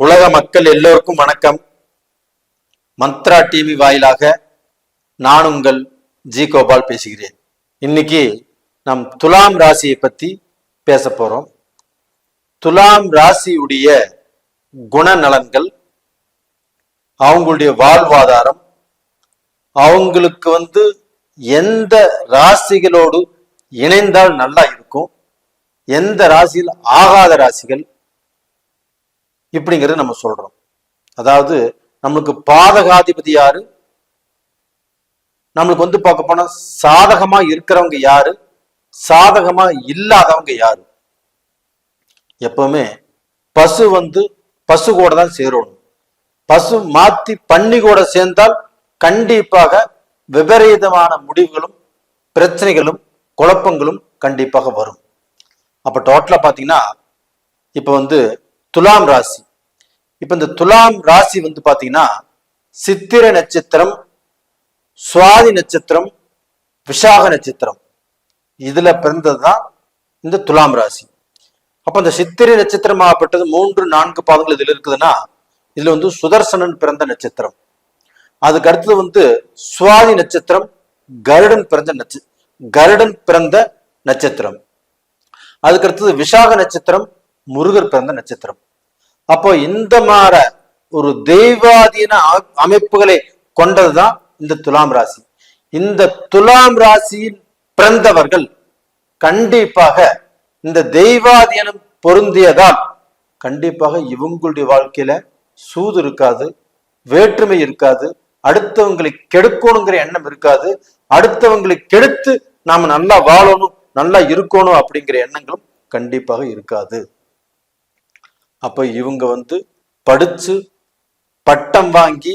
உலக மக்கள் எல்லோருக்கும் வணக்கம். மந்த்ரா டிவி வாயிலாக நான் உங்கள் ஜி கோபால் பேசுகிறேன். இன்னைக்கு நம் துலாம் ராசியை பத்தி பேச போறோம். துலாம் ராசியுடைய குணநலன்கள் அவங்களுடைய வாழ்வாதாரம் அவங்களுக்கு வந்து எந்த ராசிகளோடு இணைந்தால் நல்லா இருக்கும் எந்த ராசியில் ஆகாத ராசிகள் இப்படிங்கிறது நம்ம சொல்றோம். அதாவது நம்மளுக்கு பாதகாதிபதி யாரு? நம்மளுக்கு வந்து பார்க்க போனா சாதகமா இருக்கிறவங்க யாரு? சாதகமா இல்லாதவங்க யாரு? எப்பவுமே பசு வந்து பசு கூட தான் சேரணும். பசு மாத்தி பண்ணி கூட சேர்ந்தால் கண்டிப்பாக விபரீதமான முடிவுகளும் பிரச்சனைகளும் குழப்பங்களும் கண்டிப்பாக வரும். அப்ப டோட்டலா பாத்தீங்கன்னா இப்ப வந்து துலாம் ராசி. இப்ப இந்த துலாம் ராசி வந்து பாத்தீங்கன்னா சித்திர நட்சத்திரம் சுவாதி நட்சத்திரம் விசாக நட்சத்திரம். இதுல பிறந்ததுதான் இந்த துலாம் ராசி. அப்ப இந்த சித்திரை நட்சத்திரமாகப்பட்டது மூன்று நான்கு பாதங்கள் இதுல இருக்குதுன்னா இதுல வந்து சுதர்சனன் பிறந்த நட்சத்திரம். அதுக்கு அடுத்தது வந்து சுவாதி நட்சத்திரம் கருடன் பிறந்த நட்ச கருடன் பிறந்த நட்சத்திரம். அதுக்கு அடுத்தது விசாக நட்சத்திரம் முருகர் பிறந்த நட்சத்திரம். அப்போ இந்த மாற ஒரு தெய்வாதீன அமைப்புகளை கொண்டதுதான் இந்த துலாம் ராசி. இந்த துலாம் ராசியில் பிறந்தவர்கள் கண்டிப்பாக இந்த தெய்வாதீனம் பொருந்தியதால் கண்டிப்பாக இவங்களுடைய வாழ்க்கையில சூது இருக்காது வேற்றுமை இருக்காது அடுத்தவங்களை கெடுக்கணுங்கிற எண்ணம் இருக்காது அடுத்தவங்களை கெடுத்து நாம நல்லா வாழணும் நல்லா இருக்கணும் அப்படிங்கிற எண்ணங்களும் கண்டிப்பாக இருக்காது. அப்ப இவங்க வந்து படிச்சு பட்டம் வாங்கி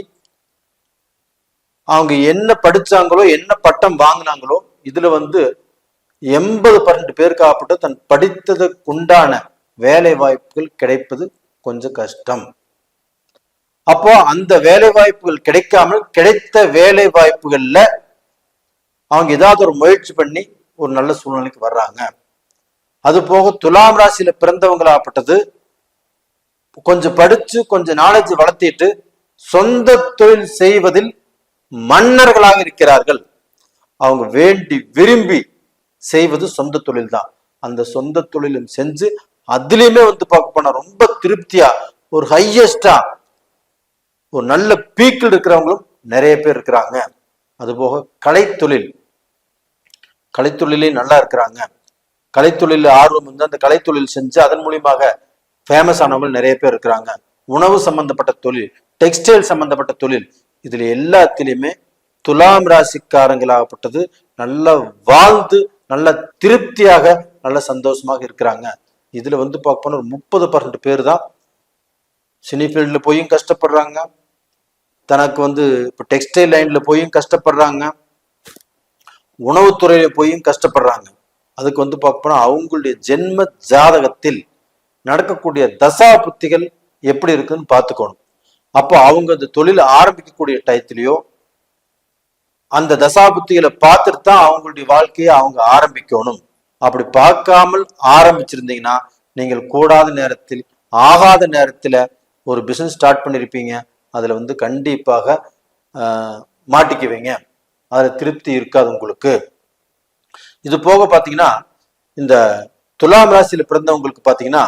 அவங்க என்ன படிச்சாங்களோ என்ன பட்டம் வாங்கினாங்களோ இதுல வந்து எண்பது பன்னெண்டு பேருக்கு ஆப்பட்டு தன் படித்ததுக்கு உண்டான வேலை வாய்ப்புகள் கிடைப்பது கொஞ்சம் கஷ்டம். அப்போ அந்த வேலை வாய்ப்புகள் கிடைக்காமல் கிடைத்த வேலை வாய்ப்புகள்ல அவங்க ஏதாவது ஒரு முயற்சி பண்ணி ஒரு நல்ல சூழ்நிலைக்கு வர்றாங்க. அது போக துலாம் ராசியில பிறந்தவங்களாப்பட்டது கொஞ்சம் படிச்சு கொஞ்சம் நாலேஜ் வளர்த்திட்டு சொந்த தொழில் செய்வதில் மன்னர்களாக இருக்கிறார்கள். அவங்க வேண்டி விரும்பி செய்வது சொந்த தொழில் தான் அந்த சொந்த தொழிலும் செஞ்சு அதுலயுமே வந்து பார்க்க போனா ரொம்ப திருப்தியா ஒரு ஹையஸ்டா ஒரு நல்ல பீக்கில் இருக்கிறவங்களும் நிறைய பேர் இருக்கிறாங்க. அதுபோக கலைத்தொழில். கலைத்தொழிலே நல்லா இருக்கிறாங்க. கலைத்தொழில் ஆர்வம் வந்து அந்த கலைத்தொழில் செஞ்சு அதன் மூலியமாக ஃபேமஸ் ஆனவங்க நிறைய பேர் இருக்கிறாங்க. உணவு சம்பந்தப்பட்ட தொழில் டெக்ஸ்டைல் சம்பந்தப்பட்ட தொழில் இதுல எல்லாத்திலையுமே துலாம் ராசிக்காரங்களாகப்பட்டது நல்லா வாழ்ந்து நல்ல திருப்தியாக நல்ல சந்தோஷமாக இருக்கிறாங்க. இதுல வந்து பார்க்க போனா ஒரு முப்பது பர்சன்ட் பேர் தான் சினிஃபீல்டில் போயும் கஷ்டப்படுறாங்க. தனக்கு வந்து இப்போ டெக்ஸ்டைல் லைன்ல போயும் கஷ்டப்படுறாங்க. உணவுத்துறையில போயும் கஷ்டப்படுறாங்க. அதுக்கு வந்து பார்க்க போனா அவங்களுடைய ஜென்ம ஜாதகத்தில் நடக்கக்கூடிய தசா புத்திகள் எப்படி இருக்குன்னு பார்த்துக்கணும். அப்போ அவங்க அந்த தொழில் ஆரம்பிக்கக்கூடிய டயத்திலையோ அந்த தசாபுத்திகளை பார்த்துட்டு தான் அவங்களுடைய வாழ்க்கையை அவங்க ஆரம்பிக்கணும். அப்படி பார்க்காமல் ஆரம்பிச்சிருந்தீங்கன்னா நீங்கள் கூடாத நேரத்தில் ஆகாத நேரத்தில் ஒரு பிஸ்னஸ் ஸ்டார்ட் பண்ணியிருப்பீங்க அதில் வந்து கண்டிப்பாக மாட்டிக்குவீங்க. அதில் திருப்தி இருக்காது உங்களுக்கு. இது போக பார்த்தீங்கன்னா இந்த துலாம் ராசியில் பிறந்தவங்களுக்கு பார்த்தீங்கன்னா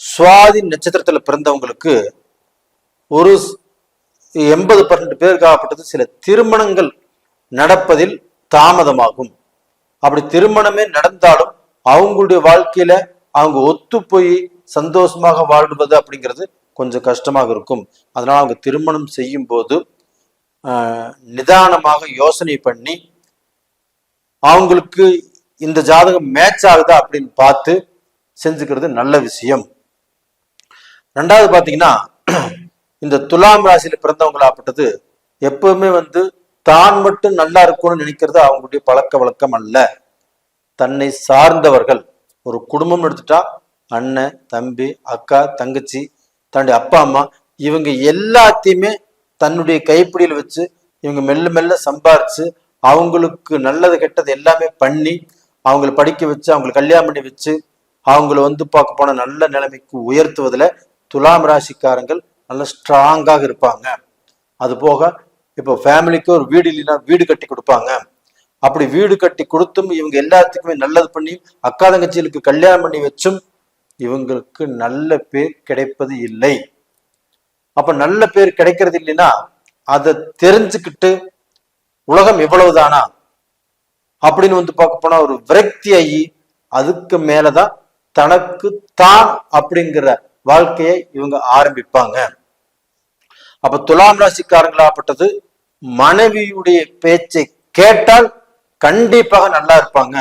சுவாதி நட்சத்திரத்தில் பிறந்தவங்களுக்கு ஒரு எண்பது பர்சன்ட் பேருக்காகப்பட்டது சில திருமணங்கள் நடப்பதில் தாமதமாகும். அப்படி திருமணமே நடந்தாலும் அவங்களுடைய வாழ்க்கையில அவங்க ஒத்து போய் சந்தோஷமாக வாழ்வது அப்படிங்கிறது கொஞ்சம் கஷ்டமாக இருக்கும். அதனால அவங்க திருமணம் செய்யும் போது நிதானமாக யோசனை பண்ணி அவங்களுக்கு இந்த ஜாதகம் மேட்ச் ஆகுதா அப்படின்னு பார்த்து செஞ்சுக்கிறது நல்ல விஷயம். ரெண்டாவது பார்த்தீங்கன்னா இந்த துலாம் ராசியில் பிறந்தவங்களாப்பட்டது எப்பவுமே வந்து தான் மட்டும் நல்லா இருக்கும்னு நினைக்கிறது அவங்களுடைய பழக்க வழக்கம் அல்ல. தன்னை சார்ந்தவர்கள். ஒரு குடும்பம் எடுத்துட்டா அண்ணன் தம்பி அக்கா தங்கச்சி தன்னுடைய அப்பா அம்மா இவங்க எல்லாத்தையுமே தன்னுடைய கைப்பிடியில் வச்சு இவங்க மெல்ல மெல்ல சம்பாரிச்சு அவங்களுக்கு நல்லது கெட்டது எல்லாமே பண்ணி அவங்கள படிக்க வச்சு அவங்களை கல்யாணம் பண்ணி வச்சு அவங்கள வந்து பார்க்க போன நல்ல நிலைமைக்கு உயர்த்துவதில் துலாம் ராசிக்காரங்கள் நல்ல ஸ்ட்ராங்காக இருப்பாங்க. அது போக இப்போ ஃபேமிலிக்கு ஒரு வீடு இல்லைன்னா வீடு கட்டி கொடுப்பாங்க. அப்படி வீடு கட்டி கொடுத்தும் இவங்க எல்லாத்துக்குமே நல்லது பண்ணி அக்கா தங்கச்சிகளுக்கு கல்யாணம் பண்ணி வச்சும் இவங்களுக்கு நல்ல பேர் கிடைப்பது இல்லை. அப்ப நல்ல பேர் கிடைக்கிறது இல்லைன்னா அதை தெரிஞ்சுக்கிட்டு உலகம் இவ்வளவுதானா அப்படின்னு வந்து பார்க்க போனா ஒரு விரக்தி ஆகி அதுக்கு மேலதான் தனக்கு தான் அப்படிங்கிற வாழ்க்கையை இவங்க ஆரம்பிப்பாங்க. அப்ப துலாம் ராசிக்காரங்களாப்பட்டது மனைவியுடைய பேச்சை கேட்டால் கண்டிப்பாக நல்லா இருப்பாங்க.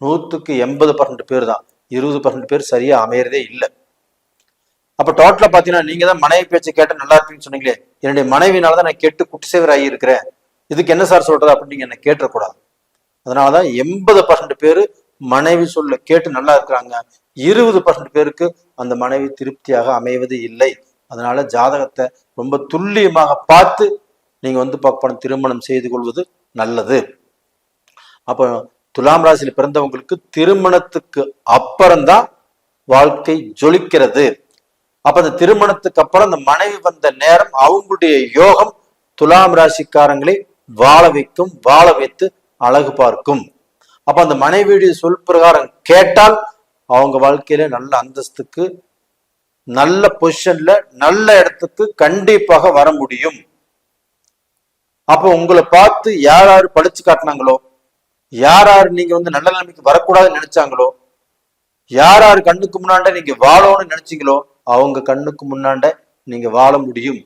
நூத்துக்கு எண்பது பர்சன்ட் பேர் தான் இருபது பர்சன்ட் பேர் சரியா அமையறதே இல்லை. அப்ப டோட்டலா பாத்தீங்கன்னா நீங்க தான் மனைவி பேச்சை கேட்டால் நல்லா இருப்பீங்கன்னு சொன்னீங்களே என்னுடைய மனைவினால தான் நான் கெட்டு குட்டிசேவர் ஆகி இதுக்கு என்ன சார் சொல்றது அப்படின்னு நீங்க என்ன கேட்டக்கூடாது அதனாலதான் எண்பது பர்சன்ட் பேரு மனைவி சொல்ல கேட்டு நல்லா இருக்கிறாங்க. இருபது பர்சன்ட் பேருக்கு அந்த மனைவி திருப்தியாக அமைவது இல்லை. அதனால ஜாதகத்தை ரொம்ப துல்லியமாக பார்த்து நீங்க வந்து பார்க்கணும் திருமணம் செய்து கொள்வது நல்லது. அப்போ துலாம் ராசியில பிறந்தவங்களுக்கு திருமணத்துக்கு அப்புறம்தான் வாழ்க்கை ஜொலிக்கிறது. அப்ப அந்த திருமணத்துக்கு அப்புறம் அந்த மனைவி வந்த நேரம் அவங்களுடைய யோகம் துலாம் ராசிக்காரங்களை வாழ வைக்கும் வாழ வைத்து அழகு பார்க்கும். அப்ப அந்த மனைவியுடைய சொல் பிரகாரம் கேட்டால் அவங்க வாழ்க்கையில நல்ல அந்தஸ்துக்கு நல்ல பொசிஷன்ல நல்ல இடத்துக்கு கண்டிப்பாக வர முடியும். அப்ப உங்களை பார்த்து யார் யார் படிச்சு காட்டினாங்களோ யார் யார் நீங்க வந்து நல்ல நிலைமைக்கு வரக்கூடாதுன்னு நினைச்சாங்களோ யார் யார் கண்ணுக்கு முன்னாண்ட நீங்க வாழணும்னு நினைச்சீங்களோ அவங்க கண்ணுக்கு முன்னாண்ட நீங்க வாழ முடியும்.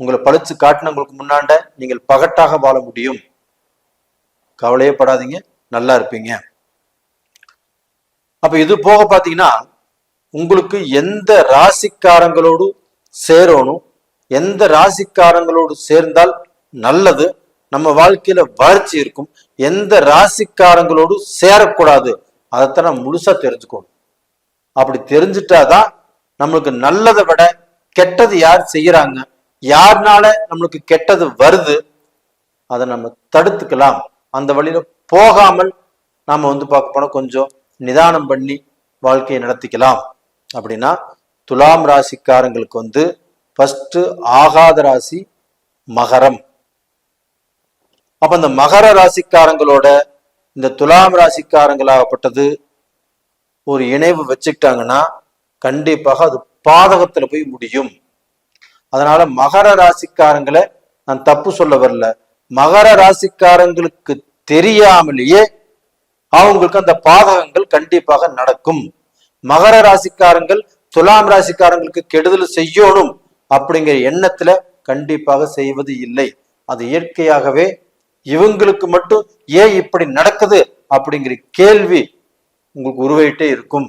உங்களை பழிச்சு காட்டினவங்களுக்கு முன்னாண்ட நீங்கள் பகட்டாக வாழ முடியும். கவலையே படாதீங்க. நல்லா இருப்பீங்க. அப்ப இது போக பாத்தீங்கன்னா உங்களுக்கு எந்த ராசிக்காரங்களோடு சேரணும் எந்த ராசிக்காரங்களோடு சேர்ந்தால் நல்லது நம்ம வாழ்க்கையில வளர்ச்சி இருக்கும் எந்த ராசிக்காரங்களோடு சேரக்கூடாது அதைத்தான் நம்ம முழுசா தெரிஞ்சுக்கணும். அப்படி தெரிஞ்சிட்டாதான் நம்மளுக்கு நல்லதை விட கெட்டது யார் செய்யறாங்க யாருனால நம்மளுக்கு கெட்டது வருது அதை நம்ம தடுத்துக்கலாம். அந்த வழியில போகாமல் நாம வந்து பார்க்க போனா கொஞ்சம் நிதானம் பண்ணி வாழ்க்கையை நடத்திக்கலாம். அப்படின்னா துலாம் ராசிக்காரங்களுக்கு வந்து ஃபஸ்ட்டு ஆகாத ராசி மகரம். அப்ப இந்த மகர ராசிக்காரங்களோட இந்த துலாம் ராசிக்காரங்களாகப்பட்டது ஒரு இணைவு வச்சுக்கிட்டாங்கன்னா கண்டிப்பாக அது பாதகத்துல போய் முடியும். அதனால மகர ராசிக்காரங்களை நான் தப்பு சொல்ல வரல. மகர ராசிக்காரங்களுக்கு தெரியாமலேயே அவங்களுக்கு அந்த பாதகங்கள் கண்டிப்பாக நடக்கும். மகர ராசிக்காரங்கள் துலாம் ராசிக்காரங்களுக்கு கெடுதல் செய்யணும் அப்படிங்கிற எண்ணத்துல கண்டிப்பாக செய்வது இல்லை. அது இயற்கையாகவே இவங்களுக்கு மட்டும் ஏன் இப்படி நடக்குது அப்படிங்கிற கேள்வி உங்களுக்கு உருவாயிட்டே இருக்கும்.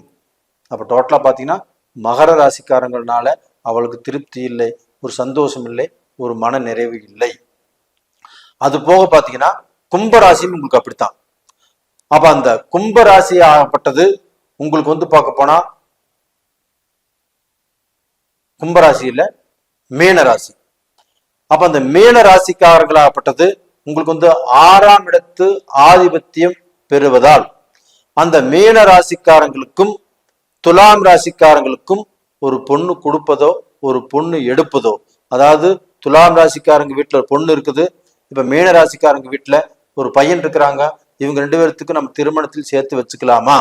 அப்ப டோட்டலா பாத்தீங்கன்னா மகர ராசிக்காரங்கள்னால அவளுக்கு திருப்தி இல்லை ஒரு சந்தோஷம் இல்லை ஒரு மன நிறைவு இல்லை. அது போக பாத்தீங்கன்னா கும்பராசியும் உங்களுக்கு அப்படித்தான். அப்ப அந்த கும்பராசி ஆகப்பட்டது உங்களுக்கு வந்து பார்க்க போனா கும்பராசியில மீன ராசி அப்ப அந்த மீன ராசிக்காரர்களாகப்பட்டது உங்களுக்கு வந்து ஆறாம் இடத்து ஆதிபத்தியம் பெறுவதால் அந்த மீன ராசிக்காரங்களுக்கும் துலாம் ராசிக்காரங்களுக்கும் ஒரு பொண்ணு கொடுப்பதோ ஒரு பொண்ணு எடுப்பதோ அதாவது துலாம் ராசிக்காரங்க வீட்டுல பொண்ணு இருக்குது இப்ப மீன ராசிக்காரங்க வீட்டுல ஒரு பையன் இருக்கிறாங்க. இவங்க ரெண்டு பேர்த்துக்கு நம்ம திருமணத்தில் சேர்த்து வச்சுக்கலாமா?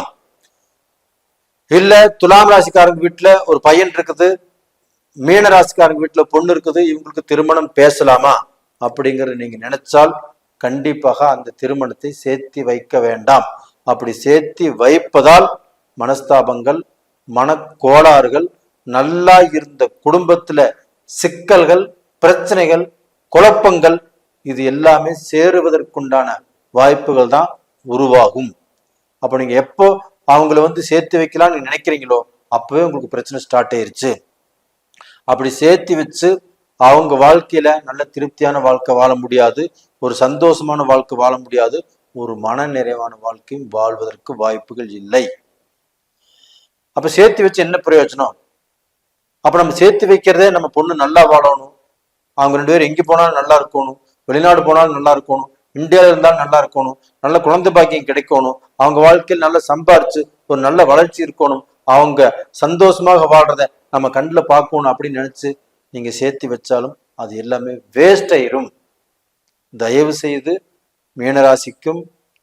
இல்ல துலாம் ராசிக்காரங்க வீட்டுல ஒரு பையன் இருக்குது. மீன ராசிக்காரங்க வீட்டுல பொண்ணு இருக்குது. இவங்களுக்கு திருமணம் பேசலாமா? அப்படிங்கறத நீங்க நினைச்சால் கண்டிப்பாக அந்த திருமணத்தை சேர்த்தி வைக்க வேண்டாம். அப்படி சேர்த்தி வைப்பதால் மனஸ்தாபங்கள் மனக்கோளாறுகள் நல்லா இருந்த குடும்பத்துல சிக்கல்கள் பிரச்சனைகள் குழப்பங்கள் இது எல்லாமே சேருவதற்குண்டான வாய்ப்புகள் தான் உருவாகும். அப்போ நீங்க எப்போ அவங்கள வந்து சேர்த்து வைக்கலாம்னு நினைக்கிறீங்களோ அப்பவே உங்களுக்கு பிரச்சனை ஸ்டார்ட் ஆயிருச்சு. அப்படி சேர்த்து வச்சு அவங்க வாழ்க்கையில நல்ல திருப்தியான வாழ்க்கை வாழ முடியாது ஒரு சந்தோஷமான வாழ்க்கை வாழ முடியாது ஒரு மன நிறைவான வாழ்க்கையும் வாழ்வதற்கு வாய்ப்புகள் இல்லை. அப்ப சேர்த்து வச்சு என்ன பிரயோஜனம்? அப்ப நம்ம சேர்த்து வைக்கிறதே நம்ம பொண்ணு நல்லா வாழணும். அவங்க ரெண்டு பேரும் எங்க போனாலும் நல்லா இருக்கணும். வெளிநாடு போனாலும் நல்லா இருக்கணும். இந்தியாவில் இருந்தாலும் நல்லா இருக்கணும். நல்ல குழந்தை பாக்கியம் கிடைக்கணும். அவங்க வாழ்க்கையில் நல்லா சம்பாரிச்சு ஒரு நல்ல வளர்ச்சி இருக்கணும். அவங்க சந்தோஷமாக வாழ்றத நம்ம கண்ணில் பார்க்கணும் அப்படின்னு நினைச்சு நீங்க சேர்த்து வச்சாலும் அது எல்லாமே வேஸ்ட் ஆயிரும். தயவு செய்து மீனராசிக்கும்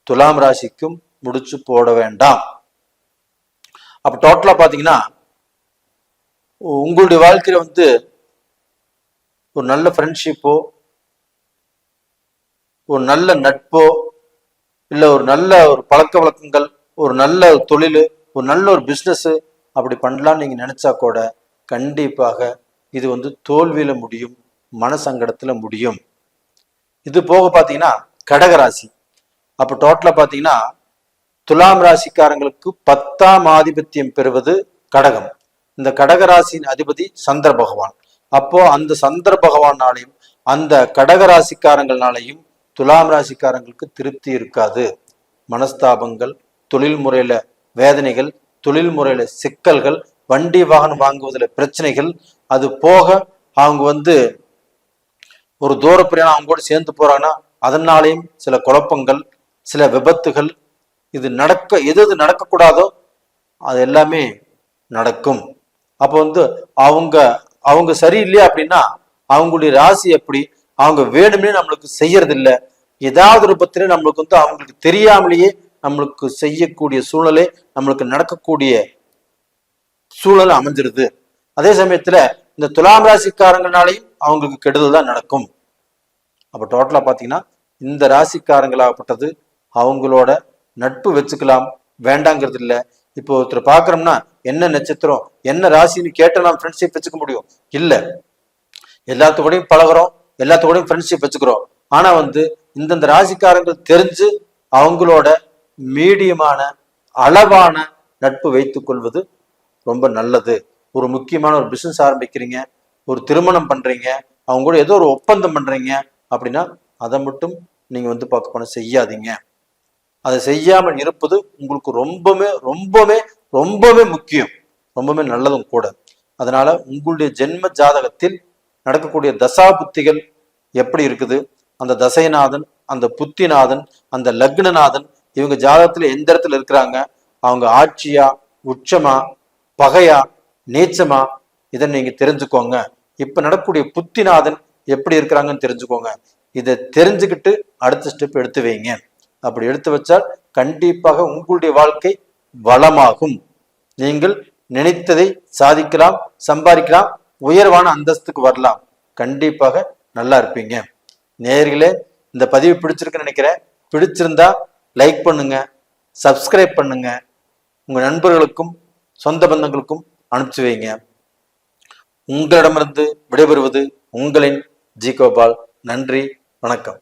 துலாம் ராசிக்கும் முடிச்சு போட வேண்டாம். அப்ப டோட்டலா பாத்தீங்கன்னா உங்களுடைய வாழ்க்கையில வந்து ஒரு நல்ல ஃப்ரெண்ட்ஷிப்போ ஒரு நல்ல நட்போ இல்லை ஒரு நல்ல ஒரு பழக்க வழக்கங்கள் ஒரு நல்ல ஒரு தொழில் ஒரு நல்ல ஒரு பிஸ்னஸ்ஸு அப்படி பண்ணலாம்னு நீங்கள் நினச்சா கூட கண்டிப்பாக இது வந்து தோல்வியில் முடியும் மனசங்கடத்தில் முடியும். இது போக பார்த்தீங்கன்னா கடகராசி. அப்போ டோட்டலாக பார்த்தீங்கன்னா துலாம் ராசிக்காரங்களுக்கு பத்தாம் ஆதிபத்தியம் பெறுவது கடகம். இந்த கடகராசியின் அதிபதி சந்திர பகவான். அப்போ அந்த சந்திர பகவானாலையும் அந்த கடகராசிக்காரங்களாலையும் துலாம் ராசிக்காரங்களுக்கு திருப்தி இருக்காது. மனஸ்தாபங்கள் தொழில் முறையில வேதனைகள் தொழில் முறையில சிக்கல்கள் வண்டி வாகனம் வாங்குவதில் பிரச்சனைகள் அது போக அவங்க வந்து ஒரு தூர பிரயாணம் அவங்க கூட சேர்ந்து போறாங்கன்னா அதனாலேயும் சில குழப்பங்கள் சில விபத்துகள் இது நடக்க எது எது நடக்கக்கூடாதோ அது எல்லாமே நடக்கும். அப்போ வந்து அவங்க அவங்க சரியில்லையா அப்படின்னா அவங்களுடைய ராசி எப்படி? அவங்க வேணும்னே நம்மளுக்கு செய்யறது இல்லை ஏதாவது ரூபத்துல நம்மளுக்கு வந்து அவங்களுக்கு தெரியாமலேயே நம்மளுக்கு செய்யக்கூடிய சூழலே நம்மளுக்கு நடக்கக்கூடிய சூழல் அமைஞ்சிருது. அதே சமயத்துல இந்த துலாம் ராசிக்காரங்கனாலையும் அவங்களுக்கு கெடுதல் தான் நடக்கும். அப்ப டோட்டலா பாத்தீங்கன்னா இந்த ராசிக்காரங்களாகப்பட்டது அவங்களோட நட்பு வச்சுக்கலாம் வேண்டாங்கிறது இல்ல. இப்போ ஒருத்தர் பாக்குறோம்னா என்ன நட்சத்திரம் என்ன ராசின்னு கேட்ட நாம் ஃப்ரெண்ட்ஷிப் வச்சுக்க முடியும்? இல்ல. எல்லாத்துக்கூடயும் பழகுறோம் எல்லாத்தோடையும் ஃப்ரெண்ட்ஷிப் வச்சுக்கிறோம். ஆனா வந்து இந்தந்த ராசிக்காரங்கள் தெரிஞ்சு அவங்களோட மீடியமான அளவான நட்பு வைத்துக் கொள்வது ரொம்ப நல்லது. ஒரு முக்கியமான ஒரு பிசினஸ் ஆரம்பிக்கிறீங்க ஒரு திருமணம் பண்றீங்க அவங்க கூட ஏதோ ஒரு ஒப்பந்தம் பண்றீங்க அப்படின்னா அதை மட்டும் நீங்க வந்து பார்க்க போன செய்யாதீங்க. அதை செய்யாமல் இருப்பது உங்களுக்கு ரொம்பவே ரொம்பவே ரொம்பவே முக்கியம். ரொம்பவே நல்லதும் கூட. அதனால உங்களுடைய ஜென்ம ஜாதகத்தில் நடக்கக்கூடிய தசா புத்திகள் எப்படி இருக்குது? அந்த தசைநாதன் அந்த புத்திநாதன் அந்த லக்னநாதன் இவங்க ஜாதகத்துல எந்த இடத்துல இருக்கிறாங்க? அவங்க ஆட்சியா உச்சமா பகையா நீச்சமா? இதை நீங்க தெரிஞ்சுக்கோங்க. இப்ப நடக்கக்கூடிய புத்திநாதன் எப்படி இருக்கிறாங்கன்னு தெரிஞ்சுக்கோங்க. இதை தெரிஞ்சுக்கிட்டு அடுத்த ஸ்டெப் எடுத்து வைங்க. அப்படி எடுத்து வச்சால் கண்டிப்பாக உங்களுடைய வாழ்க்கை வளமாகும். நீங்கள் நினைத்ததை சாதிக்கலாம் சம்பாதிக்கலாம் உயர்வான அந்தஸ்துக்கு வரலாம். கண்டிப்பாக நல்லா இருப்பீங்க. நேர்களே இந்த பதிவு பிடிச்சிருக்குன்னு நினைக்கிறேன். பிடிச்சிருந்தா லைக் பண்ணுங்க சப்ஸ்கிரைப் பண்ணுங்க. உங்க நண்பர்களுக்கும் சொந்த பந்தங்களுக்கும் அனுப்பிச்சு வைங்க. உங்களிடமிருந்து விடைபெறுவது உங்களின் ஜி கோபால். நன்றி வணக்கம்.